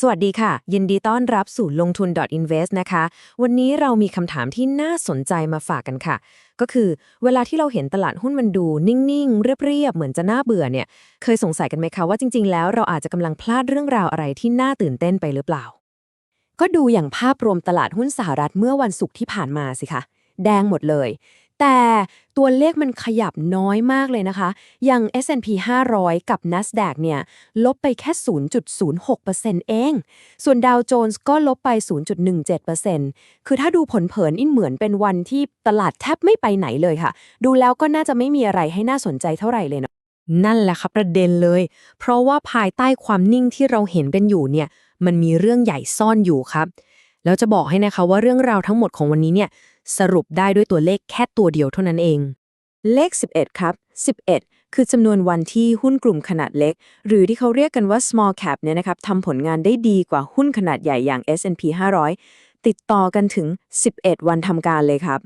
สวัสดีค่ะ ยินดีต้อนรับสู่ลงทุน .invest นะคะ วันนี้เรามีคำถามที่น่าสนใจมาฝากกันค่ะ ก็คือเวลาที่เราเห็นตลาดหุ้นมันดู นิ่งๆ เรียบๆ เหมือนจะน่าเบื่อเนี่ย เคยสงสัยกันไหมคะว่าจริง ๆ แล้วเราอาจจะกำลังพลาดเรื่องราวอะไรที่น่าตื่นเต้นไปหรือเปล่า ก็ดูอย่างภาพรวมตลาดหุ้นสหรัฐเมื่อวันศุกร์ที่ผ่านมาสิคะแดงหมดเลย แต่ตัวเลขมันขยับน้อยมากเลยนะคะ อย่าง S&P 500 กับ NASDAQ เนี่ย ลบไปแค่ 0.06%เอง ส่วนดาวโจนส์ก็ลบไป 0.17%คือถ้าดูผลเผินอินเหมือนเป็นวันที่ตลาดแทบไม่ไปไหนเลยค่ะ ดูแล้วก็น่าจะไม่มีอะไรให้น่าสนใจเท่าไหร่เลยเนาะนั่นแหละครับประเด็นเลย เพราะว่าภายใต้ความนิ่งที่เราเห็นกันอยู่เนี่ย มันมีเรื่องใหญ่ซ่อนอยู่ครับ แล้วจะบอกให้นะคะว่าเรื่องราวทั้งหมดของวันนี้เนี่ย สรุปได้ด้วยตัวเลขแค่ตัวเดียวเท่านั้นเอง เลข 11 ครับ 11 คือจำนวนวันที่หุ้นกลุ่มขนาดเล็ก หรือที่เขาเรียกกันว่า small cap เนี่ยนะครับทำผลงานได้ดีกว่าหุ้นขนาดใหญ่อย่าง S&P 500 ติดต่อกันถึง 11 วันทำการเลยครับ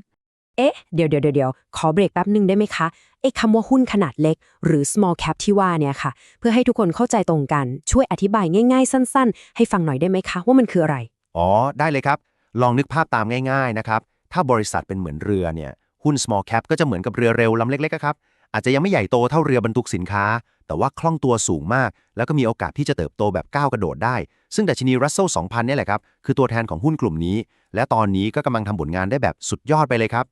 เอ๊ะ เดี๋ยวเดี๋ยวเดี๋ยวขอเบรกแป๊บหนึ่งได้ไหมคะ ไอ้คำว่าหุ้นขนาดเล็ก หรือ small cap ที่ว่าเนี่ยค่ะ เพื่อให้ทุกคนเข้าใจตรงกัน ช่วยอธิบายง่ายๆ สั้นๆ ให้ฟังหน่อยได้ไหมคะ ว่ามันคืออะไร อ๋อ ได้เลยครับ ลองนึกภาพตามง่าย ๆ นะครับ ถ้าบริษัทเป็นเหมือนเรือเนี่ยหุ้น small cap ก็จะเหมือนกับเรือเร็วลำเล็กๆครับ อาจจะยังไม่ใหญ่โตเท่าเรือบรรทุกสินค้า แต่ว่าคล่องตัวสูงมาก แล้วก็มีโอกาสที่จะเติบโตแบบก้าวกระโดดได้ ซึ่งดัชนี Russell 2000นี่แหละครับ คือตัวแทนของหุ้นกลุ่มนี้ และตอนนี้ก็กำลังทำผลงานได้แบบสุดยอดไปเลยครับ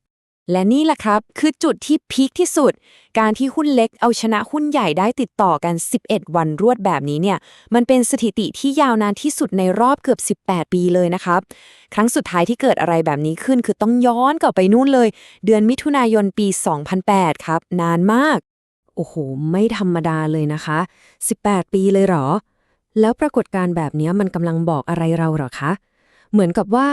และนี่แหละครับ คือจุดที่พีคที่สุด การที่หุ้นเล็กเอาชนะหุ้นใหญ่ได้ติดต่อกัน 11 วันรวดแบบนี้เนี่ย มันเป็นสถิติที่ยาวนานที่สุดในรอบเกือบ 18 ปีเลยนะครับ ครั้งสุดท้ายที่เกิดอะไรแบบนี้ขึ้น คือต้องย้อนกลับไปนู่นเลย เดือนมิถุนายนปี 2008 ครับ นานมาก โอ้โห ไม่ธรรมดาเลยนะคะ 18 ปีเลยเหรอ แล้วปรากฏการณ์แบบนี้มันกำลังบอกอะไรเราเหรอคะ เหมือนกับว่า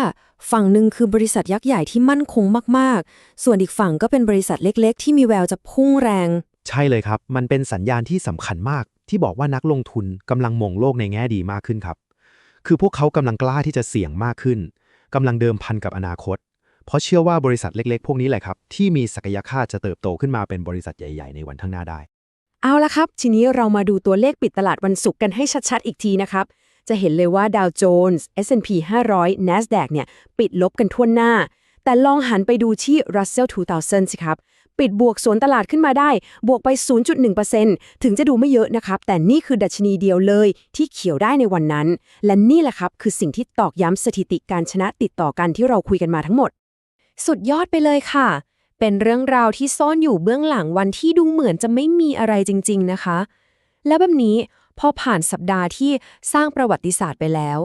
ฝั่งหนึ่งคือบริษัทยักษ์ใหญ่ที่มั่นคงมากๆ ส่วนอีกฝั่งก็เป็นบริษัทเล็ก ๆ ที่มีแววจะพุ่งแรง ใช่เลยครับ มันเป็นสัญญาณที่สำคัญมาก ที่บอกว่านักลงทุนกำลังมองโลกในแง่ดีมากขึ้นครับ คือพวกเขากำลังกล้าที่จะเสี่ยงมากขึ้นกำลังเดิมพันกับอนาคต เพราะเชื่อว่าบริษัทเล็ก ๆ พวกนี้แหละครับ ที่มีศักยภาพจะเติบโตขึ้นมาเป็นบริษัทใหญ่ ๆ ในวันข้างหน้าได้ เอาละครับ ทีนี้เรามาดูตัวเลขปิดตลาดวันศุกร์กันให้ชัดๆ อีกทีนะครับ จะเห็นเลยว่าดาวโจนส์ S&P 500 NASDAQ เนี่ยปิดลบกันทั่วหน้า แต่ลองหันไปดูที่ Russell 2000 สิครับ ปิดบวกสวนตลาดขึ้นมาได้ บวกไป 0.1%ถึงจะดูไม่เยอะนะครับ แต่นี่คือดัชนีเดียวเลยที่เขียวได้ในวันนั้น และนี่แหละครับคือสิ่งที่ตอกย้ำสถิติการชนะติดต่อกันที่เราคุยกันมาทั้งหมด สุดยอดไปเลยค่ะเป็นเรื่องราวที่ซ่อนอยู่เบื้องหลังวันที่ดูเหมือนจะไม่มีอะไรจริง ๆ นะคะ แล้วแบบนี้ พอผ่านสัปดาห์ที่สร้างประวัติศาสตร์ไปแล้ว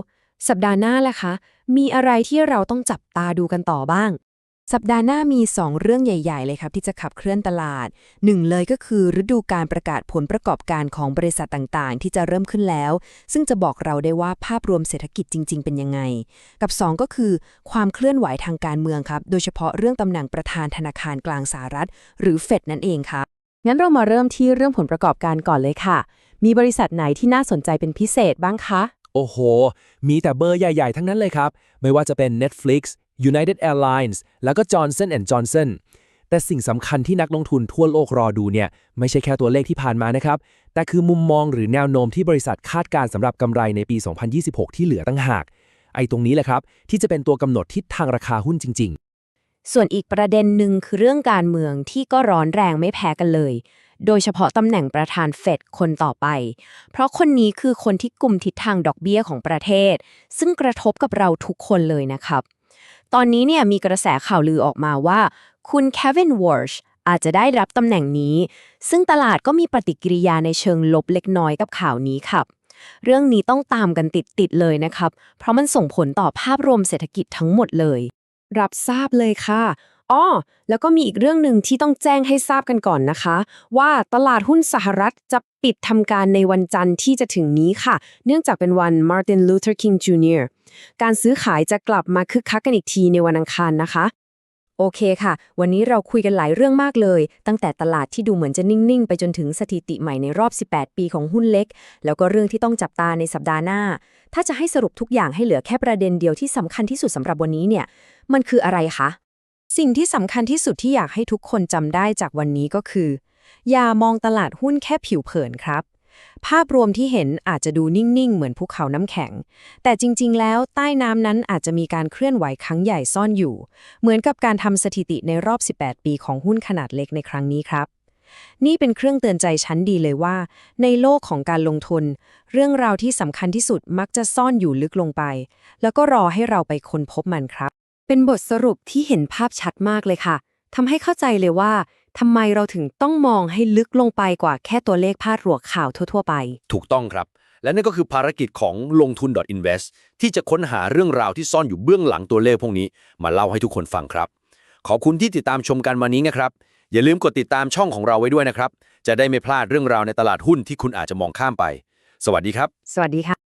สัปดาห์หน้าล่ะคะ มีอะไรที่เราต้องจับตาดูกันต่อบ้าง สัปดาห์หน้ามี 2 เรื่องใหญ่ ๆ เลยครับที่จะขับเคลื่อนตลาดหนึ่งเลยก็คือฤดูการประกาศผลประกอบการของบริษัทต่างๆ ที่จะเริ่มขึ้นแล้ว ซึ่งจะบอกเราได้ว่าภาพรวมเศรษฐกิจจริง ๆ เป็นยังไง กับ 2 ก็คือ ความเคลื่อนไหวทางการเมืองครับ โดยเฉพาะเรื่องตำแหน่งประธานธนาคารกลางสหรัฐ หรือเฟดนั่นเองครับงั้นเรามาเริ่มที่เรื่องผลประกอบการก่อนเลยค่ะ มีบริษัทไหนที่น่าสนใจเป็นพิเศษบ้างคะ โอ้โห มีแต่เบอร์ใหญ่ ๆ ทั้งนั้นเลยครับ ไม่ว่าจะเป็น Netflix United Airlines แล้วก็ Johnson Johnson แต่สิ่งสำคัญที่นักลงทุนทั่วโลกรอดูเนี่ยไม่ใช่แค่ตัวเลขที่ผ่านมานะครับ แต่คือมุมมองหรือแนวโน้มที่บริษัทคาดการณ์สำหรับกำไรในปี 2026 ที่เหลือตั้งหาก ไอ้ตรงนี้แหละครับ ที่จะเป็นตัวกำหนดทิศทางราคาหุ้นจริง ๆ ส่วนอีกประเด็นหนึ่งคือเรื่องการเมืองที่ก็ร้อนแรงไม่แพ้กันเลย โดยเฉพาะตำแหน่งประธานเฟดคนต่อไป เพราะคนนี้คือคนที่กลุ่มทิศทางดอกเบี้ยของประเทศ ซึ่งกระทบกับเราทุกคนเลยนะครับ ตอนนี้เนี่ยมีกระแสข่าวลือออกมาว่า คุณเควินวอร์ชอาจจะได้รับตำแหน่งนี้ ซึ่งตลาดก็มีปฏิกิริยาในเชิงลบเล็กน้อยกับข่าวนี้ครับเรื่องนี้ต้องตามกันติดๆเลยนะครับ เพราะมันส่งผลต่อภาพรวมเศรษฐกิจทั้งหมดเลย รับทราบเลยค่ะ อ้อแล้วก็มีอีกเรื่องหนึ่งที่ต้องแจ้งให้ทราบกันก่อนนะคะ ว่าตลาดหุ้นสหรัฐจะปิดทำการในวันจันทร์ที่จะถึงนี้ค่ะ เนื่องจากเป็นวัน Martin Luther King Jr. การซื้อขายจะกลับมาคึกคักกันอีกทีในวันอังคารนะคะโอเคค่ะ วันนี้เราคุยกันหลายเรื่องมากเลย ตั้งแต่ตลาดที่ดูเหมือนจะนิ่ง ๆ ไปจนถึงสถิติใหม่ในรอบ 18 ปีของหุ้นเล็ก แล้วก็เรื่องที่ต้องจับตาในสัปดาห์หน้า ถ้าจะให้สรุปทุกอย่างให้เหลือแค่ประเด็นเดียวที่สำคัญที่สุดสำหรับวันนี้เนี่ย มันคืออะไรคะ สิ่งที่สำคัญที่สุดที่อยากให้ทุกคนจำได้จากวันนี้ก็คือ อย่ามองตลาดหุ้นแค่ผิวเผินครับ ภาพรวมที่เห็นอาจจะดูนิ่ง ๆ เหมือนภูเขาน้ำแข็ง แต่จริง ๆ แล้วใต้น้ำนั้นอาจจะมีการเคลื่อนไหวครั้งใหญ่ซ่อนอยู่ เหมือนกับการทำสถิติในรอบ 18 ปีของหุ้นขนาดเล็กในครั้งนี้ครับ นี่เป็นเครื่องเตือนใจชั้นดีเลยว่า ในโลกของการลงทุน เรื่องราวที่สำคัญที่สุดมักจะซ่อนอยู่ลึกลงไป แล้วก็รอให้เราไปค้นพบมันครับ เป็นบทสรุปที่เห็นภาพชัดมากเลยค่ะทำให้เข้าใจเลยว่าทำไมเราถึงต้องมองให้ลึกลงไปกว่าแค่ตัวเลขพาดหัวข่าวทั่ว ๆ ไป ถูกต้องครับ และนั่นก็คือภารกิจของลงทุน .invest ที่จะค้นหาเรื่องราวที่ซ่อนอยู่เบื้องหลังตัวเลขพวกนี้ มาเล่าให้ทุกคนฟังครับ ขอบคุณที่ติดตามชมกันวันนี้นะครับ อย่าลืมกดติดตามช่องของเราไว้ด้วยนะครับ จะได้ไม่พลาดเรื่องราวในตลาดหุ้นที่คุณอาจจะมองข้ามไป สวัสดีครับ สวัสดีค่ะ